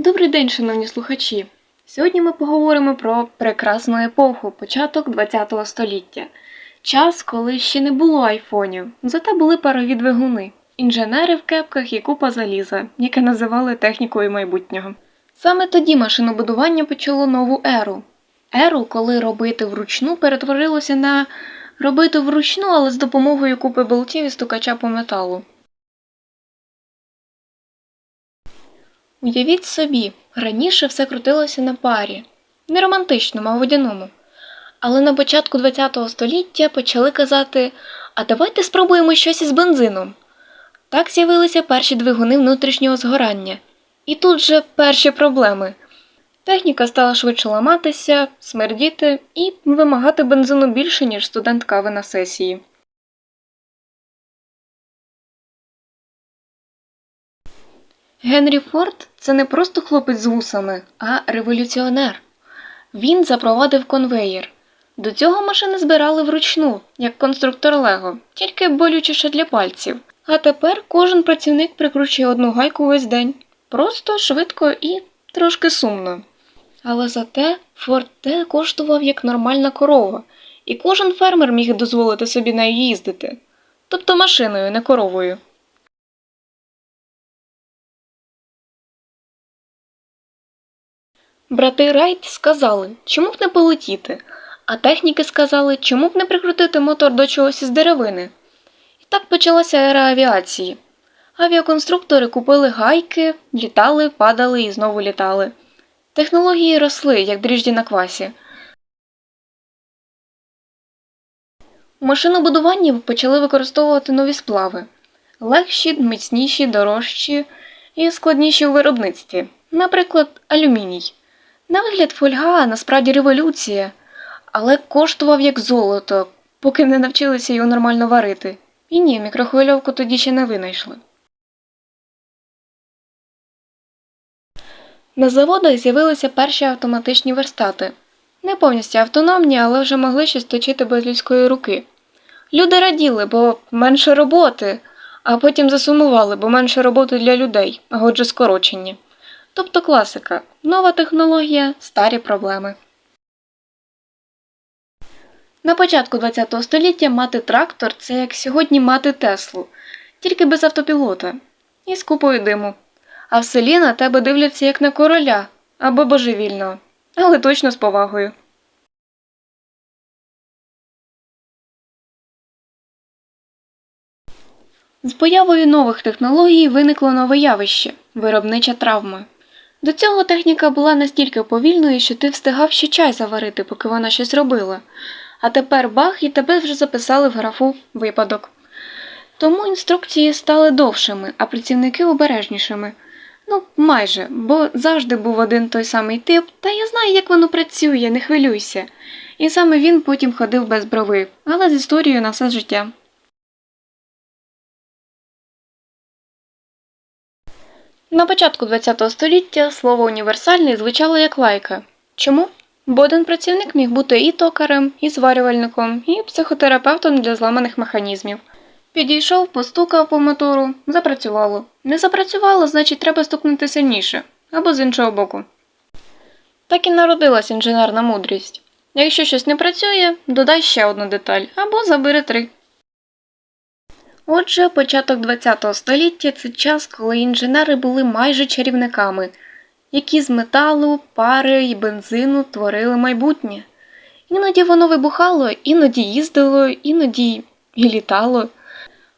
Добрий день, шановні слухачі. Сьогодні ми поговоримо про прекрасну епоху, початок ХХ століття. Час, коли ще не було айфонів, зате були парові двигуни, інженери в кепках і купа заліза, яке називали технікою майбутнього. Саме тоді машинобудування почало нову еру. Еру, коли робити вручну перетворилося на робити вручну, але з допомогою купи болтів і стукача по металу. Уявіть собі, раніше все крутилося на парі, не романтичному, а водяному. Але на початку ХХ століття почали казати: а давайте спробуємо щось із бензином. Так з'явилися перші двигуни внутрішнього згорання. І тут же перші проблеми. Техніка стала швидше ламатися, смердіти і вимагати бензину більше, ніж студент кави на сесії. Генрі Форд це не просто хлопець з вусами, а революціонер. Він запровадив конвеєр. До цього машини збирали вручну, як конструктор Лего, тільки болючіше для пальців. А тепер кожен працівник прикручує одну гайку весь день. Просто, швидко і трошки сумно. Але зате Форд Т коштував як нормальна корова, і кожен фермер міг дозволити собі нею їздити. Тобто машиною, не коровою. Брати Райт сказали, чому б не полетіти, а техніки сказали, чому б не прикрутити мотор до чогось із деревини. І так почалася ера авіації. Авіаконструктори купили гайки, літали, падали і знову літали. Технології росли, як дріжджі на квасі. У машинобудуванні почали використовувати нові сплави легші, міцніші, дорожчі і складніші у виробництві, наприклад, алюміній. На вигляд фольга, насправді революція, але коштував як золото, поки не навчилися його нормально варити. І ні, мікрохвильовку тоді ще не винайшли. На заводах з'явилися перші автоматичні верстати. Не повністю автономні, але вже могли щось точити без людської руки. Люди раділи, бо менше роботи, а потім засумували, бо менше роботи для людей, а отже скорочення. Тобто класика. Нова технологія, старі проблеми. На початку ХХ століття мати трактор це як сьогодні мати Теслу, тільки без автопілота і з купою диму. А в селі на тебе дивляться як на короля або божевільного, але точно з повагою. З появою нових технологій виникло нове явище виробнича травма. До цього техніка була настільки повільною, що ти встигав ще чай заварити, поки вона щось робила. А тепер бах і тебе вже записали в графу випадок. Тому інструкції стали довшими, а працівники обережнішими. Ну, майже, бо завжди був один той самий тип, та я знаю, як воно працює, не хвилюйся. І саме він потім ходив без брови, але з історією на все життя. На початку ХХ століття слово універсальний звучало як лайка. Чому? Бо один працівник міг бути і токарем, і зварювальником, і психотерапевтом для зламаних механізмів. Підійшов, постукав по мотору, запрацювало. Не запрацювало, значить треба стукнути сильніше або з іншого боку. Так і народилась інженерна мудрість. Якщо щось не працює, додай ще одну деталь або забери три. Отже, початок ХХ століття це час, коли інженери були майже чарівниками, які з металу, пари і бензину творили майбутнє. Іноді воно вибухало, іноді їздило, іноді і літало.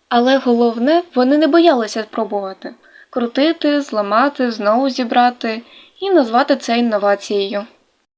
Але головне, вони не боялися спробувати крутити, зламати, знову зібрати і назвати це інновацією.